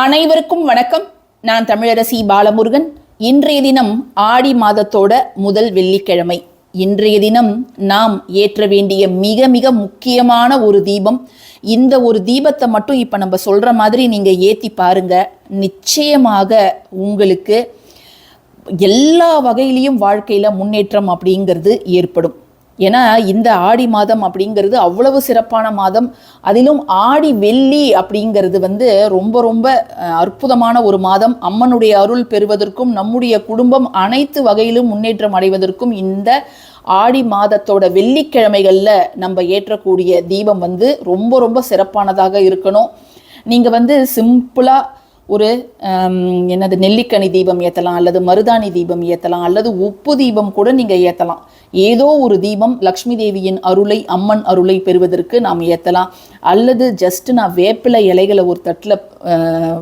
அனைவருக்கும் வணக்கம். நான் தமிழரசி பாலமுருகன். இன்றைய தினம் ஆடி மாதத்தோட முதல் வெள்ளிக்கிழமை. இன்றைய தினம் நாம் ஏற்ற வேண்டிய மிக மிக முக்கியமான ஒரு தீபம். இந்த ஒரு தீபத்தை மட்டும் இப்போ நம்ம சொல்கிற மாதிரி நீங்கள் ஏற்றி பாருங்க. நிச்சயமாக உங்களுக்கு எல்லா வகையிலையும் வாழ்க்கையில் முன்னேற்றம் அப்படிங்கிறது ஏற்படும். ஏன்னா இந்த ஆடி மாதம் அப்படிங்கிறது அவ்வளவு சிறப்பான மாதம். அதிலும் ஆடி வெள்ளி அப்படிங்கிறது வந்து ரொம்ப ரொம்ப அற்புதமான ஒரு மாதம். அம்மனுடைய அருள் பெறுவதற்கும் நம்முடைய குடும்பம் அனைத்து வகையிலும் முன்னேற்றம் அடைவதற்கும் இந்த ஆடி மாதத்தோட வெள்ளிக்கிழமைகளில் நம்ம ஏற்றக்கூடிய தீபம் வந்து ரொம்ப ரொம்ப சிறப்பானதாக இருக்கணும். நீங்கள் வந்து சிம்பிளாக ஒரு என்னது நெல்லிக்கனி தீபம் ஏற்றலாம் அல்லது மருதாணி தீபம் ஏற்றலாம் அல்லது உப்பு தீபம் கூட நீங்கள் ஏற்றலாம் ஏதோ ஒரு தீபம் லக்ஷ்மி தேவியின் அருளை அம்மன் அருளை பெறுவதற்கு நாம் ஏற்றலாம் அல்லது ஜஸ்ட் நான் வேப்பிலை இலைகளை ஒரு தட்டில்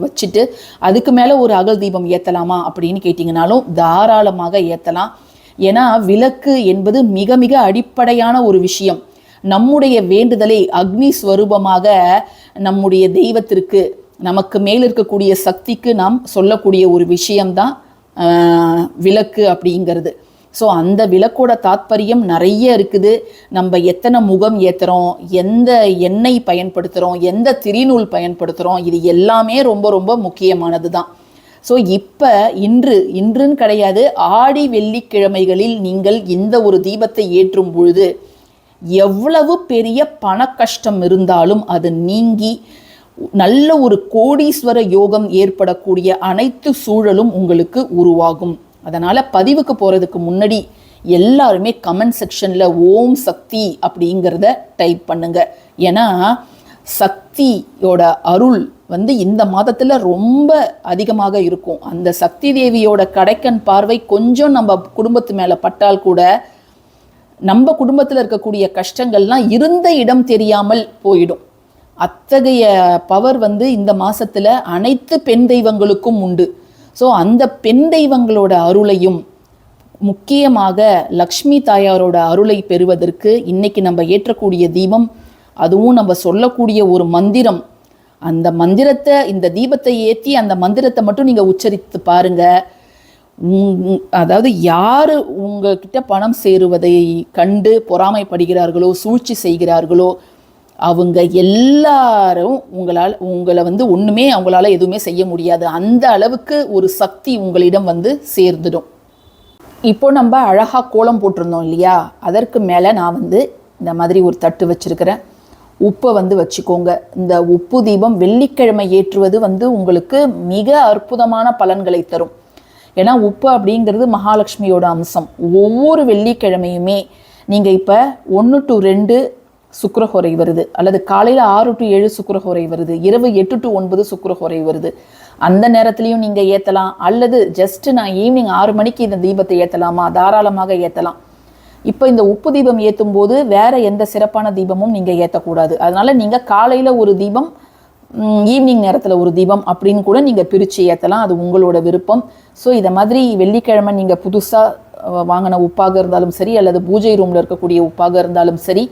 வச்சுட்டு அதுக்கு மேலே ஒரு அகல் தீபம் ஏற்றலாமா அப்படின்னு கேட்டிங்கனாலும் தாராளமாக ஏற்றலாம் ஏன்னா விளக்கு என்பது மிக மிக அடிப்படையான ஒரு விஷயம். நம்முடைய வேண்டுதலை அக்னி ஸ்வரூபமாக நம்முடைய தெய்வத்திற்கு நமக்கு மேல் இருக்கக்கூடிய சக்திக்கு நாம் சொல்லக்கூடிய ஒரு விஷயம்தான் விளக்கு அப்படிங்கிறது. ஸோ அந்த விளக்கோட தாத்பரியம் நிறைய இருக்குது. நம்ம எத்தனை முகம் ஏற்றுறோம் எந்த எண்ணெய் பயன்படுத்துகிறோம் எந்த திரிநூல் பயன்படுத்துகிறோம் இது எல்லாமே ரொம்ப ரொம்ப முக்கியமானது தான் ஸோ இப்போ இன்று இன்றுன்னு கிடையாது ஆடி வெள்ளிக்கிழமைகளில் நீங்கள் இந்த ஒரு தீபத்தை ஏற்றும் பொழுது எவ்வளவு பெரிய பண கஷ்டம் இருந்தாலும் அது நீங்கி நல்ல ஒரு கோடீஸ்வர யோகம் ஏற்படக்கூடிய அனைத்து சூழலும் உங்களுக்கு உருவாகும். அதனால் பதிவுக்கு போகிறதுக்கு முன்னாடி எல்லாருமே கமெண்ட் செக்ஷனில் ஓம் சக்தி அப்படிங்கிறத டைப் பண்ணுங்க. ஏன்னா சக்தியோட அருள் வந்து இந்த மாதத்தில் ரொம்ப அதிகமாக இருக்கும். அந்த சக்தி தேவியோட கடைக்கண் பார்வை கொஞ்சம் நம்ம குடும்பத்து மேலே பட்டால் கூட நம்ம குடும்பத்தில் இருக்கக்கூடிய கஷ்டங்கள்லாம் இருந்த இடம் தெரியாமல் போயிடும். அத்தகைய பவர் வந்து இந்த மாசத்துல அனைத்து பெண் தெய்வங்களுக்கும் உண்டு. ஸோ அந்த பெண் தெய்வங்களோட அருளையும் முக்கியமாக லக்ஷ்மி தாயாரோட அருளை பெறுவதற்கு இன்னைக்கு நம்ம ஏற்றக்கூடிய தீபம் அதுவும் நம்ம சொல்லக்கூடிய ஒரு மந்திரம். அந்த மந்திரத்தை இந்த தீபத்தை ஏற்றி அந்த மந்திரத்தை மட்டும் நீங்கள் உச்சரித்து பாருங்க. அதாவது யார் உங்ககிட்ட பணம் சேருவதை கண்டு பொறாமைப்படுகிறார்களோ சூழ்ச்சி செய்கிறார்களோ அவங்க எல்லாரும் உங்களால் உங்களை வந்து ஒன்றுமே அவங்களால எதுவுமே செய்ய முடியாது. அந்த அளவுக்கு ஒரு சக்தி உங்களிடம் வந்து சேர்ந்துடும். இப்போ நம்ம அழகாக கோலம் போட்டிருந்தோம் இல்லையா? அதற்கு மேலே நான் வந்து இந்த மாதிரி ஒரு தட்டு வச்சுருக்கிறேன். உப்பை வந்து வச்சுக்கோங்க. இந்த உப்பு தீபம் வெள்ளிக்கிழமை ஏற்றுவது வந்து உங்களுக்கு மிக அற்புதமான பலன்களை தரும். ஏன்னா உப்பு அப்படிங்கிறது மகாலட்சுமியோட அம்சம். ஒவ்வொரு வெள்ளிக்கிழமையுமே நீங்கள் இப்போ ஒன்று டு ரெண்டு சுக்கரஹோரை வருது. அல்லது காலையில் ஆறு டு ஏழு சுக்கரஹோரை வருது. இரவு எட்டு டு ஒன்பது சுக்கரஹோரை வருது. அந்த நேரத்துலையும் நீங்கள் ஏற்றலாம் அல்லது ஜஸ்ட் நான் ஈவினிங் ஆறு மணிக்கு இந்த தீபத்தை ஏற்றலாமா தாராளமாக ஏற்றலாம் இப்போ இந்த உப்பு தீபம் ஏற்றும் போது வேற எந்த சிறப்பான தீபமும் நீங்கள் ஏற்றக்கூடாது அதனால நீங்கள் காலையில் ஒரு தீபம் ஈவினிங் நேரத்தில் ஒரு தீபம் அப்படின்னு கூட நீங்கள் பிரித்து ஏற்றலாம் அது உங்களோட விருப்பம். ஸோ இதை மாதிரி வெள்ளிக்கிழமை நீங்கள் புதுசாக வாங்கின உப்பாக இருந்தாலும் சரி அல்லது பூஜை ரூமில் இருக்கக்கூடிய உப்பாக இருந்தாலும் சரி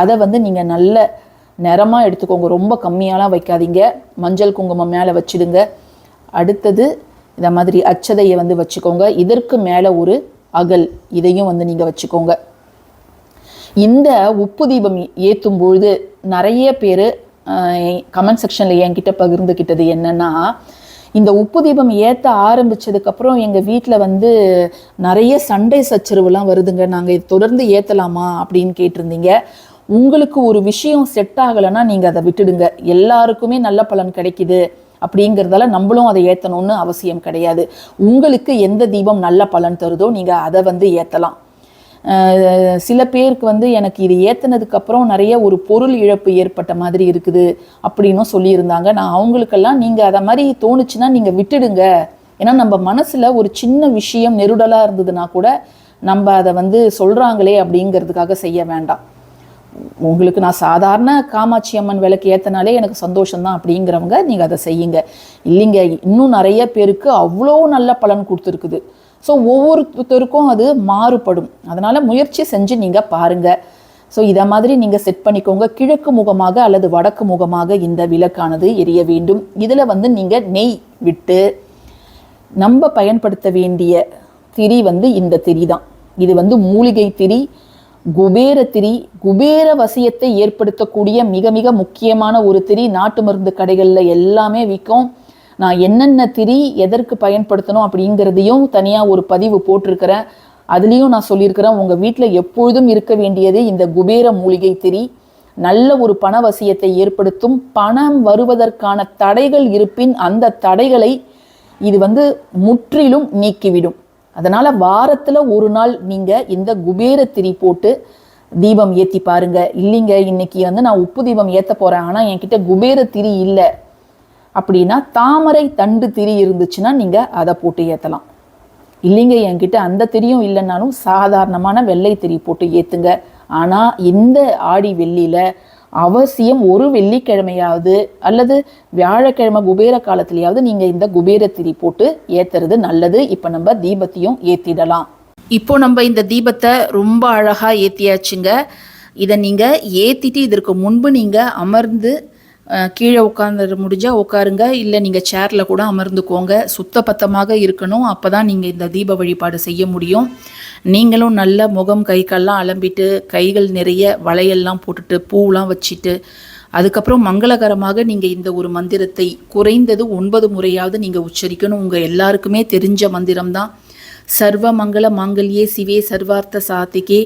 அதை வந்து நீங்கள் நல்ல நிறமாக எடுத்துக்கோங்க. ரொம்ப கம்மியாலாம் வைக்காதீங்க. மஞ்சள் குங்குமம் மேலே வச்சிடுங்க. அடுத்தது இந்த மாதிரி அச்சதையை வந்து வச்சுக்கோங்க. இதற்கு மேலே ஒரு அகல் இதையும் வந்து நீங்கள் வச்சுக்கோங்க. இந்த உப்பு தீபம் ஏற்றும் பொழுது நிறைய பேர் கமெண்ட் செக்ஷனில் என்கிட்ட பகிர்ந்துக்கிட்டது என்னென்னா இந்த உப்பு தீபம் ஏற்ற ஆரம்பிச்சதுக்கப்புறம் எங்கள் வீட்டில் வந்து நிறைய சண்டை சச்சரவுலாம் வருதுங்க. நாங்கள் இது தொடர்ந்து ஏற்றலாமா அப்படின்னு கேட்டிருந்தீங்க. உங்களுக்கு ஒரு விஷயம் செட் ஆகலைன்னா நீங்கள் அதை விட்டுடுங்க. எல்லாருக்குமே நல்ல பலன் கிடைக்குது அப்படிங்கிறதால நம்மளும் அதை ஏற்றணும்னு அவசியம் கிடையாது. உங்களுக்கு எந்த தீபம் நல்ல பலன் தருதோ நீங்கள் அதை வந்து ஏற்றலாம் சில பேருக்கு வந்து எனக்கு இது ஏற்றினதுக்கப்புறம் நிறைய ஒரு பொருள் இழப்பு ஏற்பட்ட மாதிரி இருக்குது அப்படின்னும் சொல்லியிருந்தாங்க. நான் அவங்களுக்கெல்லாம் நீங்கள் அதை மாதிரி தோணுச்சுன்னா நீங்கள் விட்டுடுங்க. ஏன்னா நம்ம மனசில் ஒரு சின்ன விஷயம் நெருடலாக இருந்ததுன்னா கூட நம்ம அதை வந்து சொல்கிறாங்களே அப்படிங்கிறதுக்காக செய்ய வேண்டாம். உங்களுக்கு நான் சாதாரண காமாட்சி அம்மன் விளக்கு ஏற்றனாலே எனக்கு சந்தோஷம்தான் அப்படிங்கிறவங்க நீங்கள் அதை செய்யுங்க. இல்லைங்க இன்னும் நிறைய பேருக்கு அவ்வளோ நல்ல பலன் கொடுத்துருக்குது. ஸோ ஒவ்வொருத்தருக்கும் அது மாறுபடும். அதனால் முயற்சி செஞ்சு நீங்கள் பாருங்கள் ஸோ இதை மாதிரி நீங்கள் செட் பண்ணிக்கோங்க. கிழக்கு முகமாக அல்லது வடக்கு முகமாக இந்த விளக்கானது எரிய வேண்டும். இதில் வந்து நீங்கள் நெய் விட்டு நம்ம பயன்படுத்த வேண்டிய திரி வந்து இந்த திரி தான் இது வந்து மூலிகை திரி. குபேர திரி குபேர வசியத்தை ஏற்படுத்தக்கூடிய மிக மிக முக்கியமான ஒரு திரி நாட்டு மருந்து கடைகளில் எல்லாமே விற்கும். நான் என்னென்ன திரி எதற்கு பயன்படுத்தணும் அப்படிங்கிறதையும் தனியாக ஒரு பதிவு போட்டிருக்கிறேன். அதுலேயும் நான் சொல்லியிருக்கிறேன் உங்கள் வீட்டில் எப்பொழுதும் இருக்க வேண்டியது இந்த குபேர மூலிகை திரி. நல்ல ஒரு பண வசியத்தை ஏற்படுத்தும். பணம் வருவதற்கான தடைகள் இருப்பின் அந்த தடைகளை இது வந்து முற்றிலும் நீக்கிவிடும். அதனால் வாரத்தில் ஒரு நாள் நீங்கள் இந்த குபேர திரி போட்டு தீபம் ஏற்றி பாருங்க. இல்லைங்க இன்னைக்கு வந்து நான் உப்பு தீபம் ஏற்ற போகிறேன் ஆனால் என்கிட்ட குபேர திரி இல்லை. அப்படின்னா தாமரை தண்டு திரி இருந்துச்சுன்னா நீங்கள் அதை போட்டு ஏற்றலாம் இல்லைங்க என்கிட்ட அந்த திரியும் இல்லைன்னாலும் சாதாரணமான வெள்ளை திரி போட்டு ஏற்றுங்க ஆனால் இந்த ஆடி வெள்ளியில் அவசியம் ஒரு வெள்ளிக்கிழமையாவது அல்லது வியாழக்கிழமை குபேர காலத்திலேயாவது நீங்க இந்த குபேர திரி போட்டு ஏத்துறது நல்லது. இப்ப நம்ம தீபத்தையும் ஏத்திடலாம். இப்போ நம்ம இந்த தீபத்தை ரொம்ப அழகா ஏத்தியாச்சுங்க. இதை நீங்க ஏத்திட்டு இதற்கு முன்பு நீங்க அமர்ந்து கீழே உட்காந்து முடிஞ்சால் உட்காருங்க. இல்லை நீங்கள் சேரில் கூட அமர்ந்துக்கோங்க. சுத்தபத்தமாக இருக்கணும். அப்போ தான் நீங்கள் இந்த தீப வழிபாடு செய்ய முடியும். நீங்களும் நல்ல முகம் கை அலம்பிட்டு கைகள் நிறைய வளையல்லாம் போட்டுட்டு பூவெலாம் வச்சுட்டு அதுக்கப்புறம் மங்களகரமாக நீங்கள் இந்த ஒரு மந்திரத்தை குறைந்தது ஒன்பது முறையாவது நீங்கள் உச்சரிக்கணும். உங்கள் எல்லாருக்குமே தெரிஞ்ச மந்திரம்தான். சர்வ மங்கள மாங்கல்யே சிவே சர்வார்த்த சாத்திகே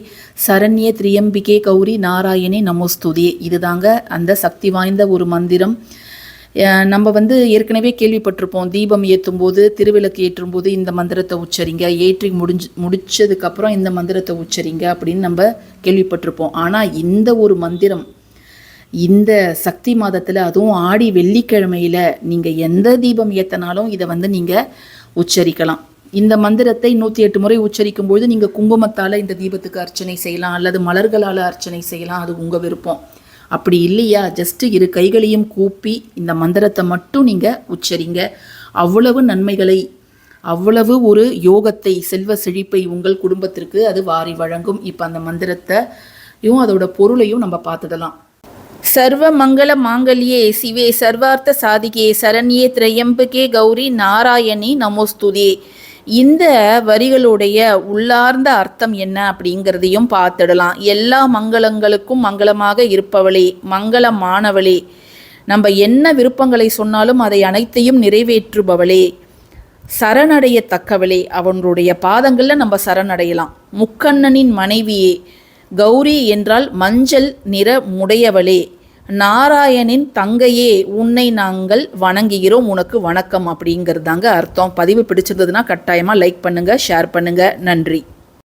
சரண்யே திரியம்பிகே கௌரி நாராயணே நமோஸ்துதே. இதுதாங்க அந்த சக்தி வாய்ந்த ஒரு மந்திரம். நம்ம வந்து ஏற்கனவே கேள்விப்பட்டிருப்போம் தீபம் ஏற்றும் போது திருவிளக்கு ஏற்றும் போது இந்த மந்திரத்தை உச்சரிங்க ஏற்றி முடிஞ்சு முடிச்சதுக்கப்புறம் இந்த மந்திரத்தை உச்சரிங்க அப்படின்னு நம்ம கேள்விப்பட்டிருப்போம். ஆனால் இந்த ஒரு மந்திரம் இந்த சக்தி மாதத்தில் அதுவும் ஆடி வெள்ளிக்கிழமையில் நீங்கள் எந்த தீபம் ஏற்றினாலும் இதை வந்து நீங்கள் உச்சரிக்கலாம். இந்த மந்திரத்தை நூற்றி எட்டு முறை உச்சரிக்கும் பொழுது நீங்கள் குங்குமத்தால் இந்த தீபத்துக்கு அர்ச்சனை செய்யலாம் அல்லது மலர்களால் அர்ச்சனை செய்யலாம் அது உங்கள் விருப்பம். அப்படி இல்லையா? ஜஸ்ட் இரு கைகளையும் கூப்பி இந்த மந்திரத்தை மட்டும் நீங்கள் உச்சரிங்க. அவ்வளவு நன்மைகளை அவ்வளவு ஒரு யோகத்தை செல்வ செழிப்பை உங்கள் குடும்பத்திற்கு அது வாரி வழங்கும். இப்போ அந்த மந்திரத்தையும் அதோட பொருளையும் நம்ம பார்த்துடலாம். சர்வ மங்கள மாங்கல்யே சிவே சர்வார்த்த சாதிகே சரண்யே திரையம்புகே கௌரி நாராயணி நமோஸ்துதே. இந்த வரிகளுடைய உள்ளார்ந்த அர்த்தம் என்ன அப்படிங்கிறதையும் பார்த்துடலாம். எல்லா மங்களங்களுக்கும் மங்களமாக இருப்பவளே மங்களமானவளே. நம்ம என்ன விருப்பங்களை சொன்னாலும் அதை அனைத்தையும் நிறைவேற்றுபவளே. சரணடையத்தக்கவளே. அவனுடைய பாதங்களில் நம்ம சரணடையலாம். முக்கண்ணனின் மனைவியே கௌரி என்றால் மஞ்சள் நிற முடையவளே. நாராயணின் தங்கையே உன்னை நாங்கள் வணங்குகிறோம் உனக்கு வணக்கம் அப்படிங்கிறதாங்க அர்த்தம். பதிவு பிடிச்சிருந்ததுன்னா கட்டாயமாக லைக் பண்ணுங்கள் ஷேர் பண்ணுங்கள் நன்றி.